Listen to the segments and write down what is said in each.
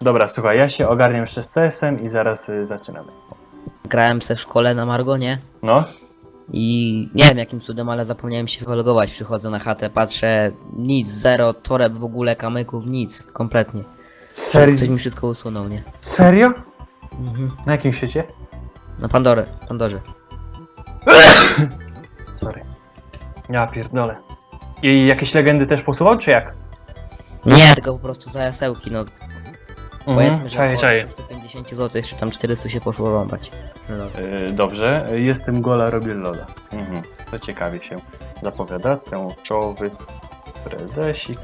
Dobra, słuchaj, ja się ogarniam jeszcze z TS-em i zaraz y, zaczynamy. Grałem se w szkole na Margonie No, i nie wiem jakim cudem, ale zapomniałem się wylogować. Przychodzę na chatę, patrzę, nic, zero, toreb w ogóle, kamyków, nic, kompletnie. Ktoś serio? mi wszystko usunął, nie? Serio? Mhm. Na jakim świecie? Na Pandorę, Pandorze. Sorry. Ja pierdolę. I jakieś legendy też posuwał, czy jak? Nie, tylko po prostu za jasełki, no powiedzmy, że czaję, około czaję. 350 zł, czy tam 400 się poszło rąbać. No. Yy, dobrze, jestem gola, robię loda. Mhm. To ciekawie się zapowiada. Tęczowy prezesik.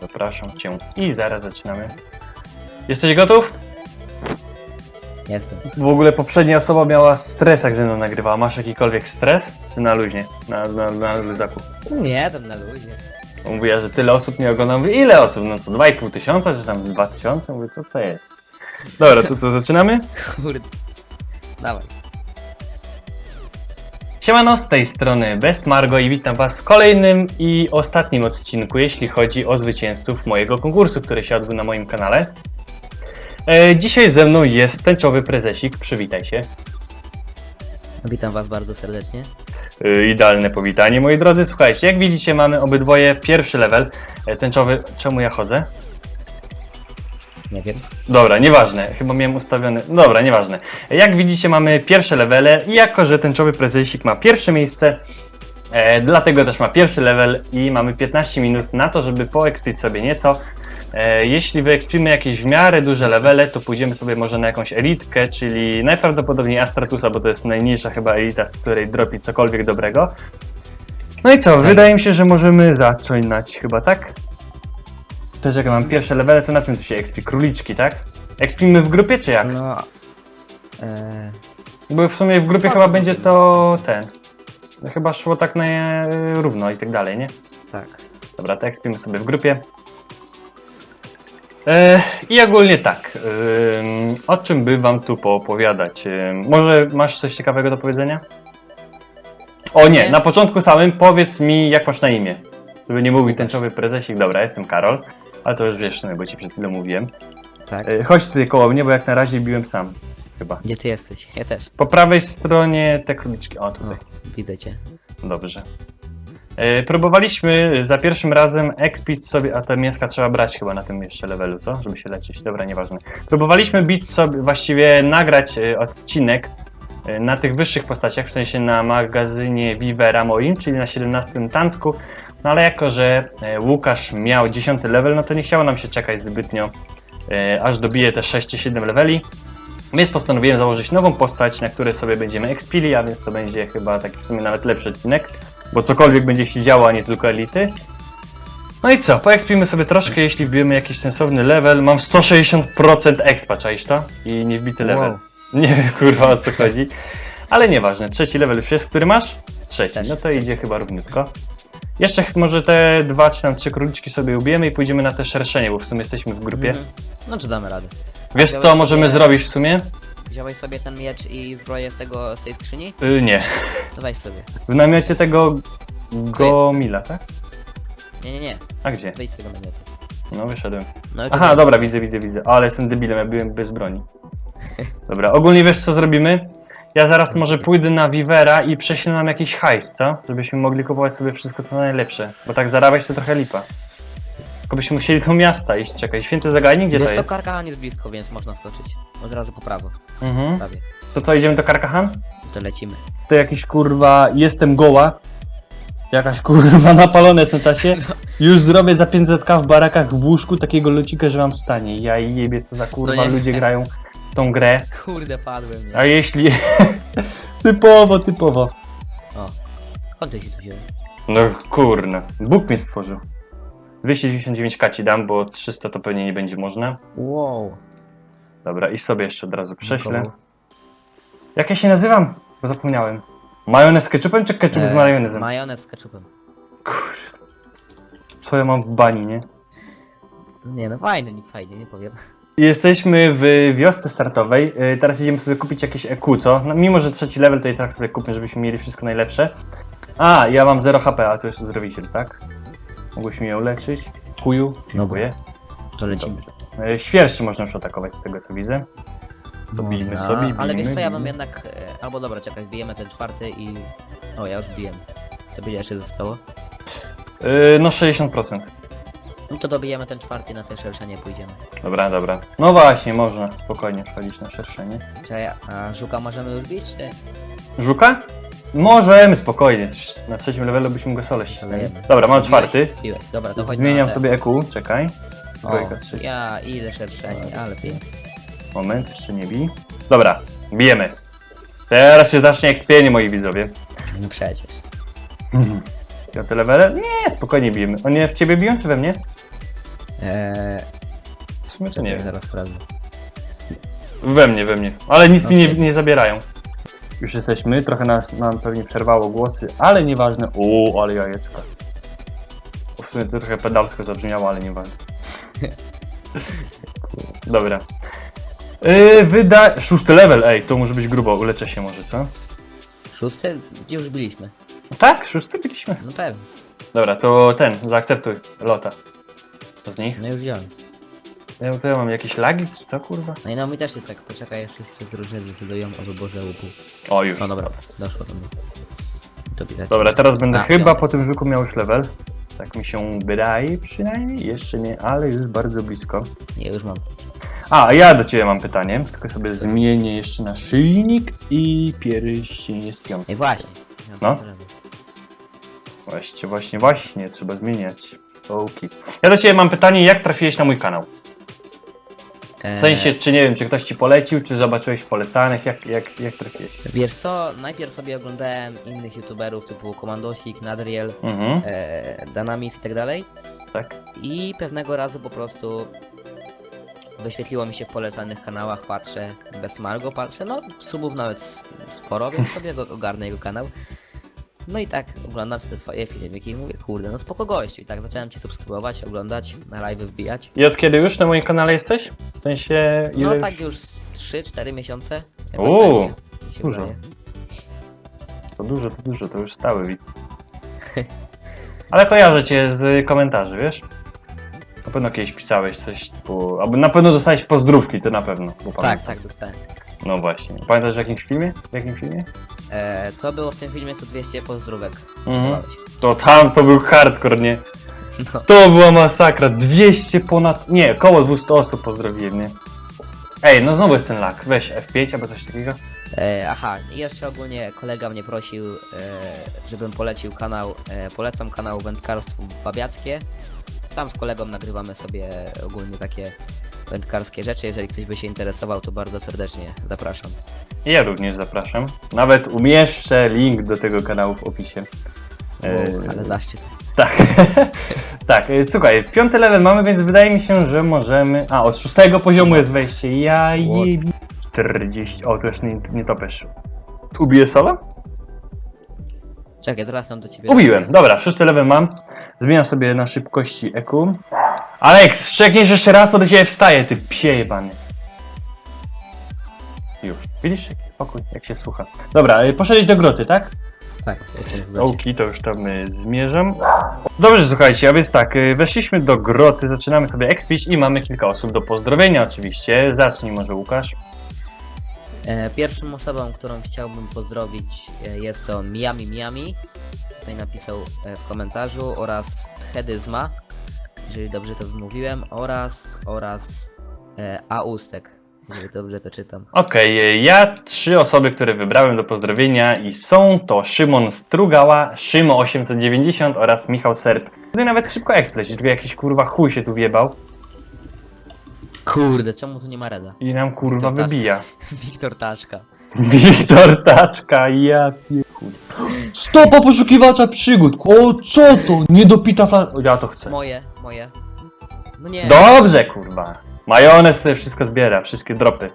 Zapraszam cię. I zaraz zaczynamy. Jesteś gotów? Jestem. W ogóle poprzednia osoba miała stres, jak ze mną nagrywała. Masz jakikolwiek stres? Ty na luźnie, na, na, na luzaku. Nie, tam na luzie. Mówiła, że tyle osób mnie ogląda. Mówię, ile osób? No co, 2,5 tysiąca, czy tam 2 tysiące? Mówię, co to jest? Dobra, to co, zaczynamy? Kurde. Dawaj. Siemano, z tej strony Best Margo i witam was w kolejnym i ostatnim odcinku, jeśli chodzi o zwycięzców mojego konkursu, który się odbył na moim kanale. E, dzisiaj ze mną jest tęczowy prezesik, przywitaj się. Witam was bardzo serdecznie. E, idealne powitanie, moi drodzy. Słuchajcie, jak widzicie mamy obydwoje pierwszy level. E, tęczowy, czemu ja chodzę? Nie wiem. Dobra, nieważne, chyba miałem ustawiony. Dobra, nieważne. Jak widzicie, mamy pierwsze levele i jako, że tęczowy prezesik ma pierwsze miejsce, e, dlatego też ma pierwszy level i mamy 15 minut na to, żeby poekspić sobie nieco. E, jeśli wyekspimy jakieś w miarę duże levele, to pójdziemy sobie może na jakąś elitkę, czyli najprawdopodobniej Astratusa, bo to jest najmniejsza chyba elita, z której dropi cokolwiek dobrego. No i co, wydaje mi się, że możemy zacząć chyba, tak? Też jak mam pierwsze levele, to na czym tu się expi? Króliczki, tak? Expimy w grupie, czy jak? No. Eee, Bo w sumie w grupie Tak, chyba będzie to ten. Chyba szło tak na e, równo i tak dalej, nie? tak. Dobra, to expimy sobie w grupie. E, I ogólnie tak. ym, o czym by wam tu poopowiadać? Ym, może masz coś ciekawego do powiedzenia? O nie, Nie. na początku samym powiedz mi, jak masz na imię. Żeby nie mówił Łukasz. tęczowy prezesik. Dobra, jestem Karol. Ale to już wiesz, sumie, bo ci przed chwilą mówiłem. Tak. E, chodź tutaj koło mnie, bo jak na razie biłem sam. Chyba. Gdzie ty jesteś? Ja też. Po prawej stronie te króliczki. O, tutaj. Widzę cię. Dobrze. E, próbowaliśmy za pierwszym razem expić sobie, a te mięska trzeba brać chyba na tym jeszcze levelu, co? Żeby się leczyć. Dobra, nieważne. Próbowaliśmy bić sobie, właściwie nagrać e, odcinek e, na tych wyższych postaciach, w sensie na magazynie Vivera moim, czyli na 17 tancku. No ale jako, że Łukasz miał 10 level, no to nie chciało nam się czekać zbytnio, aż dobije te 6 czy 7 leveli. Więc postanowiłem założyć nową postać, na której sobie będziemy expili, a więc to będzie chyba taki w sumie nawet lepszy odcinek, bo cokolwiek będzie się działo, a nie tylko elity. No i co, poekspimy sobie troszkę, jeśli wbijemy jakiś sensowny level. Mam 160% expa, czaisz to? I nie wbity level. Wow. Nie wiem kurwa o co chodzi. Ale nieważne, trzeci level już jest, który masz? Trzeci, Też, no to trzeci. idzie chyba równiutko. Jeszcze może te dwa czy tam trzy króliczki sobie ubijemy i pójdziemy na te szerszenie, bo w sumie jesteśmy w grupie. Mhm. No czy damy radę? Wiesz co możemy zrobić w sumie? Wziąłeś sobie ten miecz i zbroję z tego, z tej skrzyni? Y, nie. To weź sobie. W namiocie tego Gomila, tak? Nie, nie, nie. A gdzie? Wyjdź z tego namiotu. No wyszedłem. No i Aha, tutaj- dobra, widzę, widzę, widzę. Ale jestem debilem, ja byłem bez broni. Dobra, ogólnie wiesz co zrobimy? Ja zaraz może pójdę na Vivera i prześlę nam jakiś hajs, co? Żebyśmy mogli kupować sobie wszystko to najlepsze. Bo tak zarabiać to trochę lipa. Tylko byśmy musieli do miasta iść, czekaj. Święty Zagajnik, gdzie to co, jest? Karkahan jest blisko, więc można skoczyć. Od razu po prawo, Mhm. prawie. To co, idziemy do Karkahan? To lecimy. To jakiś kurwa, jestem goła. Jakaś kurwa napalona jest na czasie. Już zrobię za 500k w barakach w łóżku takiego locika, że mam stanie. Ja i jebie co za kurwa No nie. ludzie grają w tą grę. Kurde, padłem. Nie? A jeśli... typowo, typowo. O. Skąd ty się tu wziąłeś? No kurna. Bóg mnie stworzył. 299k ci dam, bo 300 to pewnie nie będzie można. Wow. Dobra, i sobie jeszcze od razu prześlę. Nikogo. Jak ja się nazywam? Bo zapomniałem. Majonez z ketchupem czy ketchup z E, majonezem? Majonez z ketchupem. Kurde. Co ja mam w bani, nie? Nie no, fajny, nikt fajnie, nie powiem. Jesteśmy w wiosce startowej. Yy, Teraz idziemy sobie kupić jakieś EQ, co? No, mimo, że trzeci level, to i tak sobie kupmy, żebyśmy mieli wszystko najlepsze. A, ja mam 0 HP, a to jest uzdrowiciel, tak? Mogłeś mnie uleczyć? Kuju? Dziękuję. To lecimy. Dobrze. E, Świerszczy można już atakować z tego co widzę. To bijmy Można, sobie, Ale wiesz co, ja bijmy. jednak... e, Albo dobra, czekaj, bijemy ten czwarty i... O, ja już bijem. To ile jeszcze zostało? E, No 60%. No to dobijemy ten czwarty i na te szerszenie pójdziemy. Dobra, dobra. No właśnie, można spokojnie wchodzić na szerszenie. Czekaj, a żuka możemy już bić, czy... Żuka? Możemy, spokojnie. Na trzecim levelu byśmy go. Lejemy. Dobra, mam czwarty. Biłeś, dobra, to chodź Zmieniam te. sobie EQ, czekaj. O, trzecia. ja, ile szerszenie, ale piję. Moment, jeszcze nie bij. Dobra, bijemy. Teraz się zacznie ekspienie, moi widzowie. No przecież. Piąte levele? Nie, spokojnie bijemy. Oni w ciebie biją, czy we mnie? Eee, W sumie to nie wiem. zaraz sprawdzę. We mnie, we mnie. Ale nic mi nie, nie zabierają. Już jesteśmy, trochę nas, nam pewnie przerwało głosy, ale nieważne. O, ale jajeczka. W sumie to trochę pedalsko zabrzmiało, ale nieważne. Dobra. Yy, wyda... Szósty level, ej, to może być grubo, uleczę się może, co? Szósty? Gdzie już byliśmy? Tak, szósty byliśmy. No pewnie. Dobra, to ten, zaakceptuj lota. To z nich. No już wziąłem. Ja, ja mam jakieś lagi, czy co, kurwa? No i no mi też się tak, poczekaj, jeszcze wszyscy z różnych zdecydują o wyborze łupu. O, już. No dobra, doszło do mnie. To widać. Dobra, teraz będę A, chyba piąty. po tym żuku miał już level. Tak mi się wydaje przynajmniej. Jeszcze nie, ale już bardzo blisko. Ja już mam. A, ja do ciebie mam pytanie. Tylko sobie zmienię jeszcze na szyjnik i pierścień jest piąty. Ej, właśnie. No. Właśnie, właśnie, właśnie, trzeba zmieniać. Oki. Ja do ciebie mam pytanie, jak trafiłeś na mój kanał? Eee, W sensie, czy nie wiem, czy ktoś ci polecił, czy zobaczyłeś w polecanych, jak, jak, jak trafiłeś? Wiesz co, najpierw sobie oglądałem innych youtuberów typu Komandosik, Nadriel, Mhm, e, Danamis i tak dalej. tak. I pewnego razu po prostu wyświetliło mi się w polecanych kanałach, patrzę, bez Margo patrzę, no subów nawet s- sporo, więc sobie go ogarnę jego kanał. No i tak oglądam sobie swoje filmiki i mówię, kurde, no spoko gościu. I tak zacząłem cię subskrybować, oglądać, na live wbijać. I od kiedy już na moim kanale jesteś? W sensie, ile No już? tak już 3-4 miesiące. jakoś Uuu, tak mi się dużo. wydaje. To dużo, to dużo, to już stały widz. Ale kojarzę cię z komentarzy, wiesz? Na pewno kiedyś pisałeś coś typu... Albo na pewno dostałeś pozdrówki, to na pewno. Bo Tak, tak, dostałem. No właśnie. Pamiętasz w jakimś filmie? W jakim filmie? E, to było w tym filmie co 200 pozdrówek. Mhm. To tam to był hardcore, nie? No. To była masakra. 200 ponad... Nie, koło 200 osób pozdrowiłem, nie? Ej, no znowu jest ten lag. Weź F5 albo coś takiego. E, aha, i jeszcze ogólnie kolega mnie prosił, e, żebym polecił kanał, e, polecam kanał Wędkarstwo Babiackie. Tam z kolegą nagrywamy sobie ogólnie takie wędkarskie rzeczy. Jeżeli ktoś by się interesował, to bardzo serdecznie zapraszam. Ja również zapraszam. Nawet umieszczę link do tego kanału w opisie. O, ale zaszczyt. Tak. tak, e, słuchaj, piąty level mamy, więc wydaje mi się, że możemy. A, od szóstego poziomu jest wejście. Ja jebi. 40. O, tu już nie, nie topesz. Tu ubiję solo? Czekaj, zaraz ją do ciebie. Ubiłem. Dobra, szósty level mam. Zmieniam sobie na szybkości EQ. Alex, szczekniesz jeszcze raz, to do ciebie wstaje, ty psie jebany. Już. Widzisz, jaki spokój, jak się słucha. Dobra, e, poszedłeś do groty, tak? Tak, jestem w grocie. Oki, to już tam y, zmierzam. Dobrze, słuchajcie, a więc tak, y, weszliśmy do groty, zaczynamy sobie expić i mamy kilka osób do pozdrowienia oczywiście. Zacznij może Łukasz. E, pierwszą osobą, którą chciałbym pozdrowić e, jest to Miami Miami. Tutaj napisał e, w komentarzu oraz Hedyzma, jeżeli dobrze to wymówiłem, oraz oraz e, Austek, jeżeli dobrze to czytam. Okej, y, ja trzy osoby, które wybrałem do pozdrowienia i są to Szymon Strugała, Szymo890 oraz Michał Serb. Tutaj nawet szybko ekspleć, tylko jakiś kurwa chuj się tu wjebał Kurde, czemu tu nie ma Reda? i nam kurwa Wiktor wybija. Wiktor Taszka. Wiktor Taczka, ja piekuj. Stopa poszukiwacza przygód. O, co to? Niedopita fa... Ja to chcę. Moje, moje. No nie. Dobrze, kurwa. Majonez tutaj wszystko zbiera, wszystkie dropy.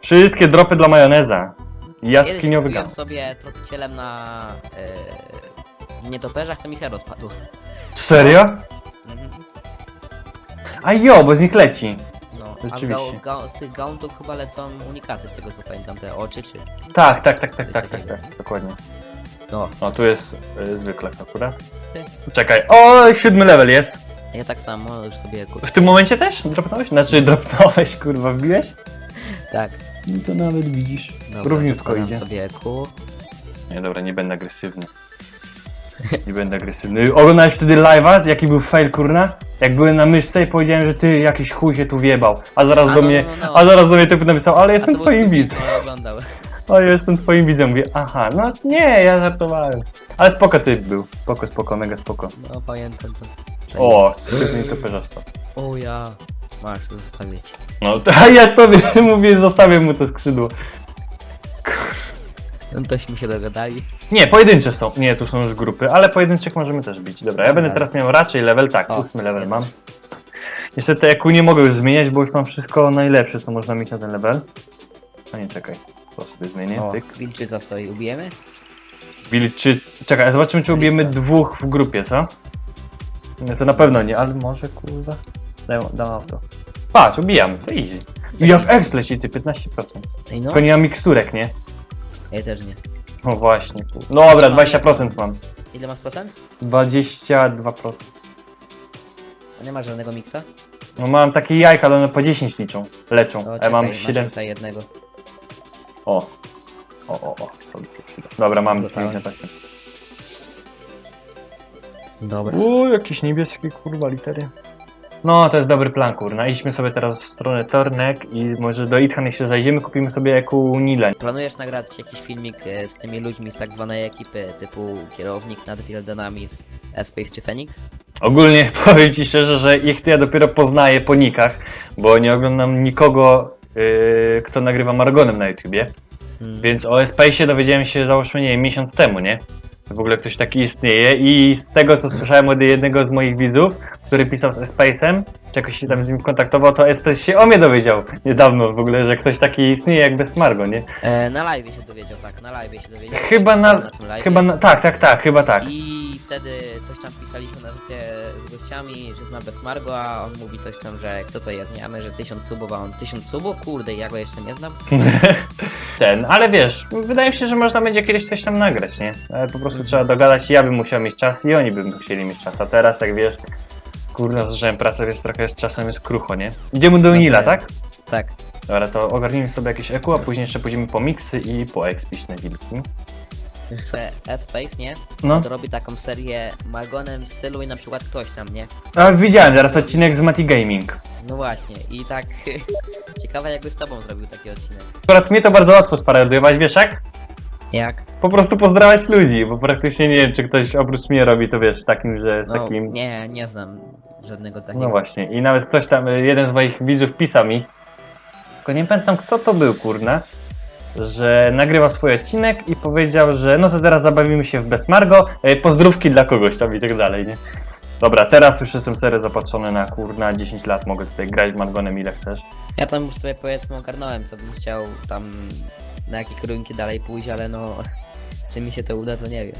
Wszystkie dropy dla majoneza. Jaskiniowy gam. sobie tropicielem na e, nietoperzach, to mi hero spadł. Serio? Mhm. A jo, bo z nich leci. No, a z, Rzeczywiście. tych gauntów chyba lecą unikaty, z tego co pamiętam, te oczy czy... Tak, tak, tak, tak, Coś tak, tak, takiego. tak, dokładnie. No, No, tu jest y, zwykle akurat. Czekaj, o, siódmy level jest. Ja tak samo już sobie kurwa. W tym momencie też dropnąłeś? Znaczy dropnąłeś, kurwa, wbiłeś? Tak. No to nawet widzisz. Dobra, Równiutko zakładam idzie. sobie ku. Nie, dobra, nie będę agresywny. Nie będę agresywny. Oglądałeś wtedy live'a? Jaki był fail, kurna? Jak byłem na myszce i powiedziałem, że ty jakiś chuj się tu wjebał. A zaraz A, do no, mnie, no, no. a zaraz do mnie typ napisał, ale jestem to twoim widzem. widz, no, oglądał. O, ja jestem twoim widzem. Mówię, aha, no nie, ja żartowałem. Ale spoko typ był. Spoko, spoko, mega spoko. No pamiętam to. to O, świetnie to perzasta. O ja. Masz to zostawić. No, a ja tobie mówię, zostawię mu to skrzydło. No tośmy się dogadali. Nie, pojedyncze są. Nie, tu są już grupy, ale pojedynczych możemy też bić. Dobra, ja będę Dobra. teraz miał raczej level, tak, O, ósmy level mam. Niestety EQ nie mogę już zmieniać, bo już mam wszystko najlepsze, co można mieć na ten level. A nie, czekaj. To sobie zmienię, O, tyk. wilczyca stoi. Ubijemy? Billy, czy... Czekaj, zobaczymy, czy ubijemy Lista. dwóch w grupie, co? Nie, to na pewno nie, ale może, kurwa. Dam, dam auto. Patrz, ubijamy, to easy. I jak exp leci, ty, 15%. Ej no. Tylko nie mam miksturek, nie? Ja też nie. No właśnie. kur- No dobra, 20% mam. Ile masz procent? 22%. A nie ma żadnego miksa? No mam takie jajka, ale one po 10 liczą, leczą. O, a ja czekaj, mam masz 7. tutaj jednego. O. O, o, o. To mi się przyda. Dobra, mam piękne takie. Dobra. Uuu, jakieś niebieskie kurwa litery. No, to jest dobry plan, kurna. Idźmy sobie teraz w stronę Tornek i może do Ithan jeszcze zajdziemy, kupimy sobie Eku Nile. Planujesz nagrać jakiś filmik e, z tymi ludźmi z tak zwanej ekipy, typu kierownik nad Wildenami z Space czy Phoenix? Ogólnie powiem Ci szczerze, że ich to ja dopiero poznaję po nikach, bo nie oglądam nikogo, yy, kto nagrywa Margonem na YouTubie. Hmm. Więc o Space'ie dowiedziałem się załóżmy, nie wiem, miesiąc temu, nie? Że w ogóle ktoś taki istnieje i z tego co słyszałem od jednego z moich widzów, który pisał z Space'em, czy jakoś się tam z nim kontaktował, to Space się o mnie dowiedział niedawno w ogóle, że ktoś taki istnieje jak bez Margo, nie? E, na live się dowiedział, tak, na live się dowiedział. Chyba na, tym live'ie. chyba na, tak, tak, tak, chyba tak. I wtedy coś tam pisaliśmy na życie z gościami, że zna bez Margo, a on mówi coś tam, że kto to jest, nie? A my, że 1000 subów, a on 1000 subów? Kurde, ja go jeszcze nie znam. Ten, ale wiesz, wydaje mi się, że można będzie kiedyś coś tam nagrać, nie? Ale po prostu Mhm. trzeba dogadać, ja bym musiał mieć czas i oni by chcieli mieć czas, a teraz jak wiesz, kurna, zrzem pracę, wiesz, trochę jest czasem jest krucho, nie? Idziemy do No Nila, tak. tak? Dobra, to ogarnijmy sobie jakieś EQ, a później jeszcze pójdziemy po miksy i po ekspiczne wilki. Już se Space, nie? No, To robi taką serię Margonem w stylu i na przykład ktoś tam, nie? a widziałem teraz odcinek z Mati Gaming. No właśnie, i tak ciekawe jakby z tobą zrobił taki odcinek. Akurat mnie to bardzo łatwo sparodiować, wiesz jak? Jak? Po prostu pozdrawiać ludzi, bo praktycznie nie wiem, czy ktoś oprócz mnie robi to, wiesz, takim, że z No, takim... nie, nie znam żadnego takiego. No właśnie, i nawet ktoś tam, y, jeden z moich widzów pisał mi, tylko nie pamiętam kto to był, kurna, że nagrywał swój odcinek i powiedział, że no to teraz zabawimy się w Best Margo, y, pozdrówki dla kogoś tam i tak dalej, nie? Dobra, teraz już jestem serio zapatrzony na kurna 10 lat, mogę tutaj grać Margonem ile chcesz. Ja tam już sobie powiedzmy ogarnąłem, co bym chciał tam na jakie kierunki dalej pójść, ale no czy mi się to uda, to nie wiem.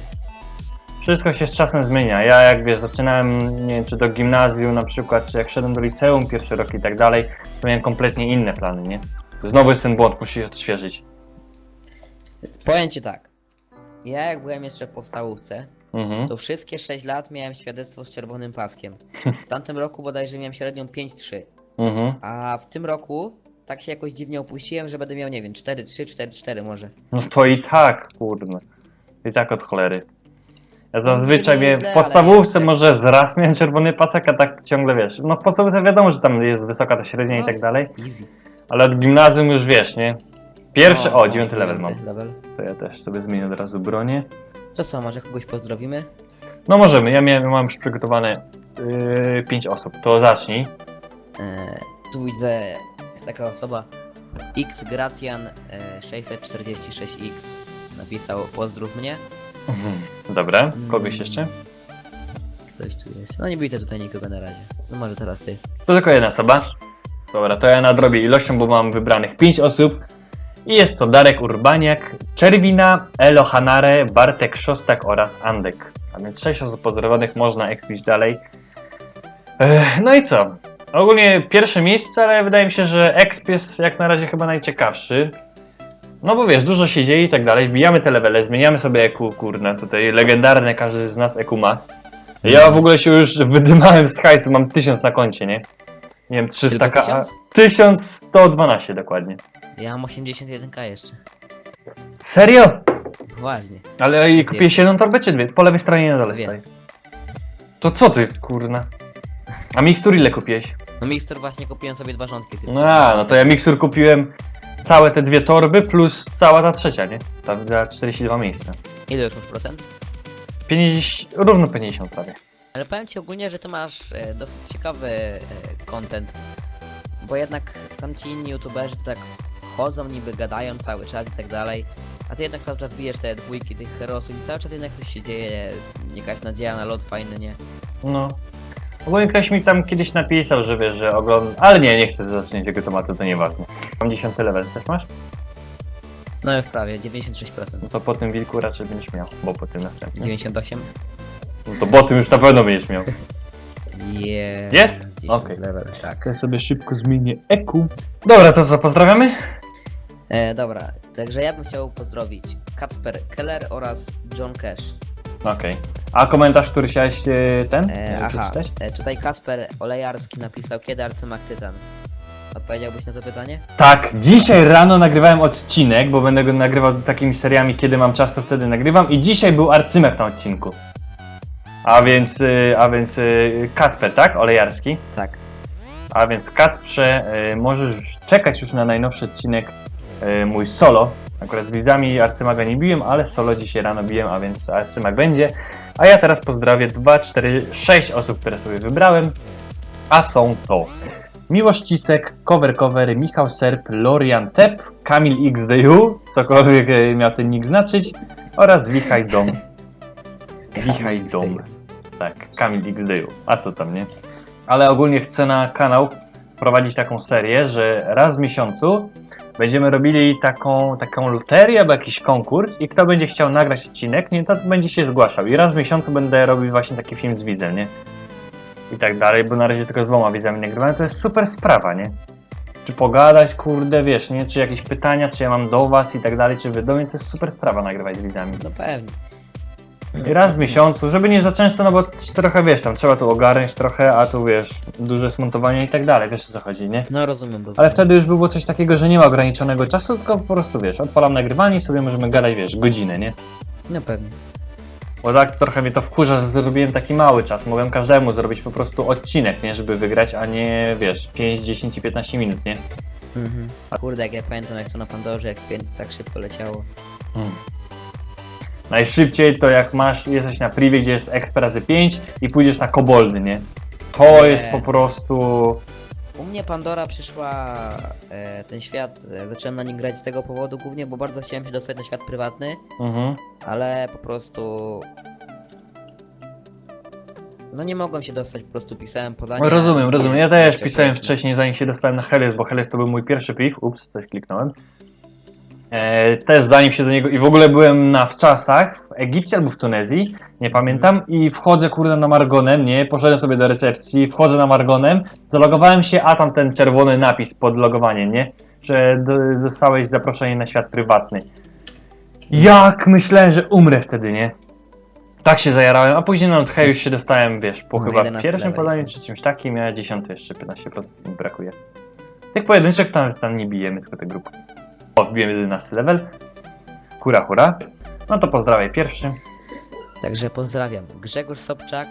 Wszystko się z czasem zmienia. Ja jak wiesz, zaczynałem, nie wiem, czy do gimnazjum na przykład, czy jak szedłem do liceum, pierwszy rok i tak dalej, to miałem kompletnie inne plany, nie? Znowu jest ten błąd, musi się odświeżyć. Więc powiem ci tak. Ja jak byłem jeszcze w podstawówce, Mhm. to wszystkie 6 lat miałem świadectwo z czerwonym paskiem. W tamtym roku bodajże miałem średnią 5-3, Mhm. a w tym roku tak się jakoś dziwnie opuściłem, że będę miał, nie wiem, 4-3, 4-4 może. No to i tak, kurde. I tak od cholery. Ja No, zazwyczaj miałem nieźle, w ale podstawówce może z raz miałem czerwony pasek, a tak ciągle wiesz. No w podstawówce wiadomo, że tam jest wysoka ta średnia i No, tak dalej, Easy. ale od gimnazjum już wiesz, nie? Pierwszy, No, o, dziewiąty level mam. level. To ja też sobie zmienię od razu bronię. To co, może kogoś pozdrowimy? No możemy, ja miałem, mam już przygotowane yy, pięć osób. To zacznij. E, tu widzę, jest taka osoba X Gracjan e, 646X napisał pozdrów mnie. Mhm. Dobra, Mm. kogoś jeszcze? Ktoś tu jest. No nie widzę tutaj nikogo na razie. No może teraz ty. To tylko jedna osoba. Dobra, to ja nadrobię ilością, bo mam wybranych 5 osób. I jest to Darek Urbaniak, Czerwina, Elo Hanare, Bartek Szostak oraz Andek. A więc 6 osób pozdrowionych, można ekspić dalej. Ech, no i co? Ogólnie pierwsze miejsce, ale wydaje mi się, że exp jest jak na razie chyba najciekawszy. No bo wiesz, dużo się dzieje i tak dalej, wbijamy te levele, zmieniamy sobie EQ, kurna, tutaj legendarne, każdy z nas EQ ma. Ja w ogóle się już wydymałem z hajsu, mam 1000 na koncie, nie? Nie wiem, 300 Tylko k. 1000? 1112 dokładnie. Ja mam 81k jeszcze. Serio? Poważnie. Ale i kupiłeś jest. jedną torbę czy dwie? Po lewej stronie na dole Dwie. stoi. To co ty, kurna? A mikstur ile kupiłeś? No mikstur właśnie kupiłem sobie dwa rządki. Typu. A, no to ja mikstur kupiłem całe te dwie torby plus cała ta trzecia, nie? Ta za 42 miejsca. Ile już masz procent? 50, równo 50 prawie. Ale powiem ci ogólnie, że ty masz e, dosyć ciekawy e, content. Bo jednak tam ci inni youtuberzy to tak chodzą, niby gadają cały czas i tak dalej. A ty jednak cały czas bijesz te dwójki tych herosów i cały czas jednak coś się dzieje, jakaś nadzieja na lot fajny, nie? No. Ogólnie ktoś mi tam kiedyś napisał, że wiesz, że oglądam... Ale nie, nie chcę zacząć tego tematu, to nieważne. Mam 10 level, też masz? No już prawie, 96%. No to po tym wilku raczej będziesz miał, bo po tym następnym. 98? No to po tym już na pewno będziesz miał. Yeah, Jest? 10 Okej. level, tak. Ja sobie szybko zmienię eku. Dobra, to co, pozdrawiamy? E, dobra, także ja bym chciał pozdrowić Kacper Keller oraz John Cash. Okej. A komentarz, który chciałeś e, ten? E, e, aha, przeczytać? e, tutaj Kasper Olejarski napisał, kiedy Arcymak Tytan. Odpowiedziałbyś na to pytanie? Tak, dzisiaj rano nagrywałem odcinek, bo będę go nagrywał takimi seriami, kiedy mam czas, to wtedy nagrywam i dzisiaj był arcymek na odcinku. A więc, y, a więc y, Kacper, tak? Olejarski. Tak. A więc Kacprze, y, możesz czekać już na najnowszy odcinek mój solo. Akurat z widzami Arcymaga nie biłem, ale solo dzisiaj rano biłem, a więc Arcymag będzie. A ja teraz pozdrawię 2, 4, 6 osób, które sobie wybrałem. A są to Miłosz Cisek, Cover Cover, Michał Serp, Lorian Tep, Kamil XDU, cokolwiek e, miał ten nick znaczyć, oraz Wichaj Dom. Wichaj Dom. Tak, Kamil XDU. A co tam, nie? Ale ogólnie chcę na kanał prowadzić taką serię, że raz w miesiącu będziemy robili taką, taką loterię albo jakiś konkurs i kto będzie chciał nagrać odcinek, nie, to będzie się zgłaszał. I raz w miesiącu będę robił właśnie taki film z widzem, nie? I tak dalej, bo na razie tylko z dwoma widzami nagrywałem, to jest super sprawa, nie? Czy pogadać, kurde, wiesz, nie? Czy jakieś pytania, czy ja mam do was i tak dalej, czy wy do mnie, to jest super sprawa nagrywać z widzami. No pewnie. I raz w miesiącu, żeby nie za często, no bo trochę wiesz, tam trzeba tu ogarnąć trochę, a tu wiesz, duże smontowanie i tak dalej, wiesz o co chodzi, nie? No rozumiem, rozumiem. Ale wtedy już było coś takiego, że nie ma ograniczonego czasu, tylko po prostu wiesz, odpalam nagrywanie i sobie możemy gadać, wiesz, godzinę, nie? No pewnie. Bo tak trochę mnie to wkurza, że zrobiłem taki mały czas. Mogłem każdemu zrobić po prostu odcinek, nie? Żeby wygrać, a nie, wiesz, 5, 10 i 15 minut, nie? Mhm. Kurde, jak ja pamiętam, jak to na Pandorze Experience tak szybko leciało. Najszybciej to jak masz, jesteś na privie, gdzie jest exp razy 5 i pójdziesz na koboldy, nie? To Nie. jest po prostu... U mnie Pandora przyszła e, ten świat, e, zacząłem na nim grać z tego powodu głównie, bo bardzo chciałem się dostać na świat prywatny, Mhm. ale po prostu... No nie mogłem się dostać, po prostu pisałem podanie. No, rozumiem, rozumiem. Ja też pisałem wcześniej, zanim się dostałem na Helios, bo Helios to był mój pierwszy priv. Ups, coś kliknąłem. E, też zanim się do niego... I w ogóle byłem na wczasach w Egipcie albo w Tunezji, nie pamiętam, i wchodzę kurde na Margonem, nie? Poszedłem sobie do recepcji, wchodzę na Margonem, zalogowałem się, a tam ten czerwony napis pod logowaniem, nie? Że do, zostałeś zaproszony na świat prywatny. Jak myślałem, że umrę wtedy, nie? Tak się zajarałem, a później na Hej już się dostałem, wiesz, po No, chyba 11 pierwszym level. podaniu czy czymś takim, a 10 jeszcze 15% mi brakuje. Tych pojedynczych tam, tam nie bijemy, tylko te grupy. O, wbiłem 11 level. Hura, hura. No to pozdrawiam pierwszy. Także pozdrawiam Grzegorz Sobczak,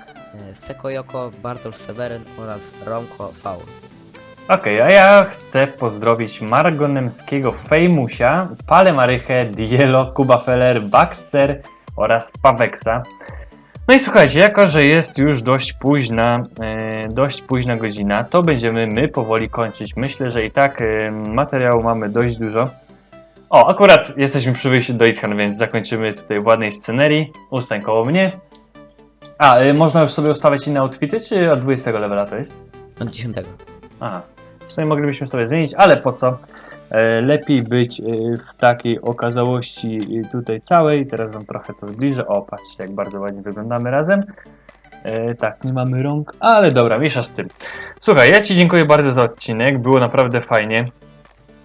e, Sekojoko, Bartosz Seweryn oraz Romko V. Okej, a ja chcę pozdrowić Margonemskiego Fejmusia, Pale Marychę, Dielo, Kuba Feller, Baxter oraz Paweksa. No i słuchajcie, jako że jest już dość późna, e, dość późna godzina, to będziemy my powoli kończyć. Myślę, że i tak e, materiału mamy dość dużo. O, akurat jesteśmy przy wyjściu do Itchan, więc zakończymy tutaj w ładnej scenerii. Ustań koło mnie. A, e, można już sobie ustawiać inne outfity, czy od 20 levela to jest? Od 10. Aha. W sumie moglibyśmy sobie zmienić, ale po co? E, lepiej być e, w takiej okazałości e, tutaj całej. Teraz wam trochę to zbliżę. O, patrzcie, jak bardzo ładnie wyglądamy razem. E, tak, nie mamy rąk, ale dobra, miesza z tym. Słuchaj, ja Ci dziękuję bardzo za odcinek, było naprawdę fajnie.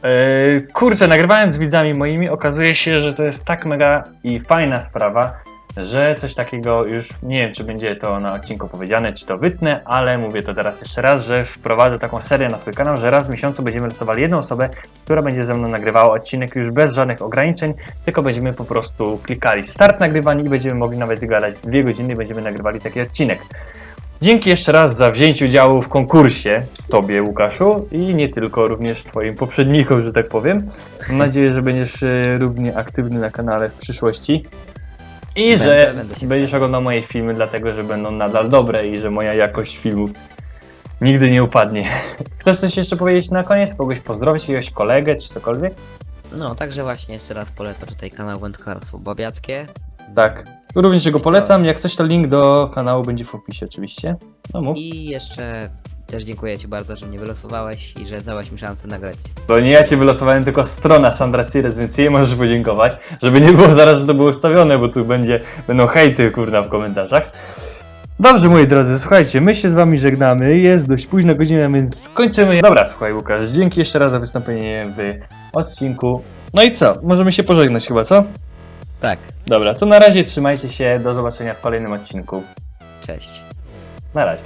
E, kurczę, nagrywając z widzami moimi, okazuje się, że to jest tak mega i fajna sprawa, że coś takiego już, nie wiem czy będzie to na odcinku powiedziane, czy to wytnę, ale mówię to teraz jeszcze raz, że wprowadzę taką serię na swój kanał, że raz w miesiącu będziemy losowali jedną osobę, która będzie ze mną nagrywała odcinek już bez żadnych ograniczeń, tylko będziemy po prostu klikali start nagrywania i będziemy mogli nawet gadać dwie godziny i będziemy nagrywali taki odcinek. Dzięki jeszcze raz za wzięcie udziału w konkursie, Tobie Łukaszu i nie tylko, również Twoim poprzednikom, że tak powiem. Mam nadzieję, że będziesz e, równie aktywny na kanale w przyszłości i Będę, że będę się będziesz oglądał moje filmy, dlatego że będą nadal dobre i że moja jakość filmów nigdy nie upadnie. Chcesz coś jeszcze powiedzieć na koniec? Kogoś pozdrowić, jakiegoś kolegę czy cokolwiek? No, także właśnie jeszcze raz polecam tutaj kanał Wędkarstwo Babiackie. Tak. Również go I co? polecam. Jak coś, to link do kanału będzie w opisie oczywiście. No mów. I jeszcze też dziękuję Ci bardzo, że mnie wylosowałeś i że dałeś mi szansę nagrać. To nie ja cię wylosowałem, tylko strona Sandra Cires, więc jej możesz podziękować, żeby nie było zaraz, że to było ustawione, bo tu będzie, będą hejty kurna w komentarzach. Dobrze, moi drodzy, słuchajcie, my się z wami żegnamy, jest dość późna godzina, więc kończymy. Dobra, słuchaj Łukasz, dzięki jeszcze raz za wystąpienie w odcinku. No i co, możemy się pożegnać chyba, co? Tak, Dobra, to na razie trzymajcie się, do zobaczenia w kolejnym odcinku. cześć. Na razie.